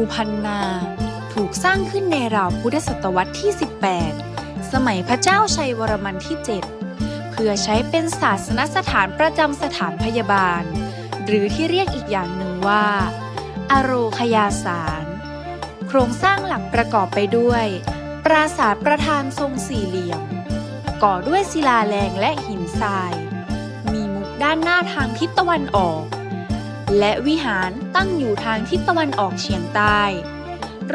ูพันนา ถูกสร้างขึ้นในราวพุทธศตวรรษที่ 18 สมัยพระเจ้าชัยวรมันที่ 7 เพื่อใช้เป็นศาสนสถานประจำสถานพยาบาล หรือที่เรียกอีกอย่างหนึ่งว่าอโรคยาสาร โครงสร้างหลักประกอบไปด้วย ปราสาทประธานทรงสี่เหลี่ยม ก่อด้วยศิลาแรงและหินทราย มีมุกด้านหน้าทางทิศตะวันออก และวิหารตั้งอยู่ทางทิศตะวันออกเฉียงใต้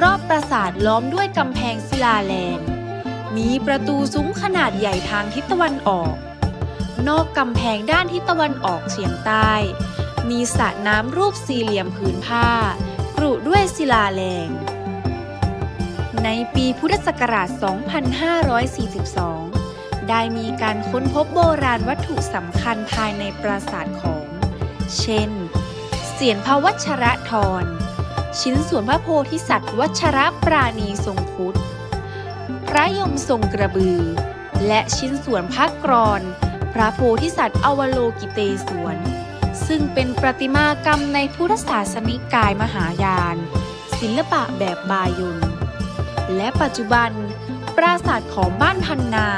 รอบปราสาทล้อมด้วยกำแพงศิลาแรงมีประตูซุ้มขนาดใหญ่ทางทิศตะวันออก นอกกำแพงด้านทิศตะวันออกเฉียงใต้ มีสระน้ำรูปสี่เหลี่ยมผืนผ้ากรุด้วยศิลาแรงในปีพุทธศักราช 2542 ได้มีการค้นพบโบราณวัตถุสำคัญภายในปราสาทของ เช่น เสียนพระวัชระธรชิ้นส่วนพระโพธิสัตว์ วัชระปราณีทรงพุทธ พระยมทรงกระบือ และชิ้นส่วนพระกรอนพระโพธิสัตว์อวโลกิเตศวน ซึ่งเป็นประติมากรรมในพุทธศาสนิกายมหายาน ศิลปะแบบบายุนและปัจจุบัน ปราสาทของบ้านพันนา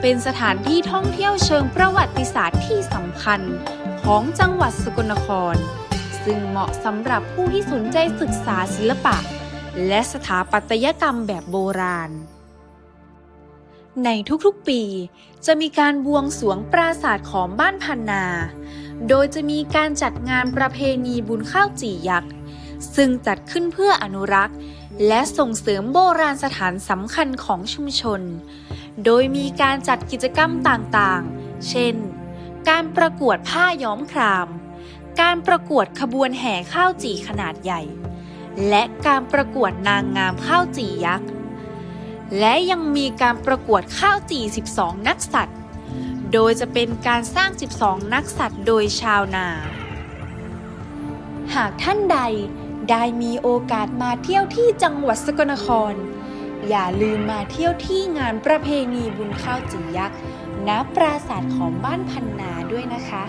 เป็นสถานที่ท่องเที่ยวเชิงประวัติศาสตร์ที่สำคัญของจังหวัดสกลนคร ซึ่งเหมาะสำหรับผู้ที่สนใจศึกษาศิลปะ และสถาปัตยกรรมแบบโบราณ ในทุกๆปี จะมีการบวงสรวงปราสาทของบ้านพันนา โดยจะมีการจัดงานประเพณีบุญข้าวจี่ยักษ์ ซึ่งจัดขึ้นเพื่ออนุรักษ์และส่งเสริมโบราณสถานสำคัญของชุมชน โดยมีการจัดกิจกรรมต่างๆ เช่น การประกวดผ้าย้อมคราม การประกวดขบวนแห่ข้าวจี่ขนาดใหญ่ และการประกวดนางงามข้าวจี่ยักษ์ และยังมีการประกวดข้าวจี่ 12 นักสัตว์ โดยจะเป็นการสร้าง 12 นักสัตว์โดยชาวนา หากท่านใดได้มีโอกาสมาเที่ยวที่จังหวัดสกลนคร อย่าลืมมาเที่ยวที่งานประเพณีบุญข้าวจี่ยักษ์ณปราสาทของบ้านพันนาด้วยนะคะ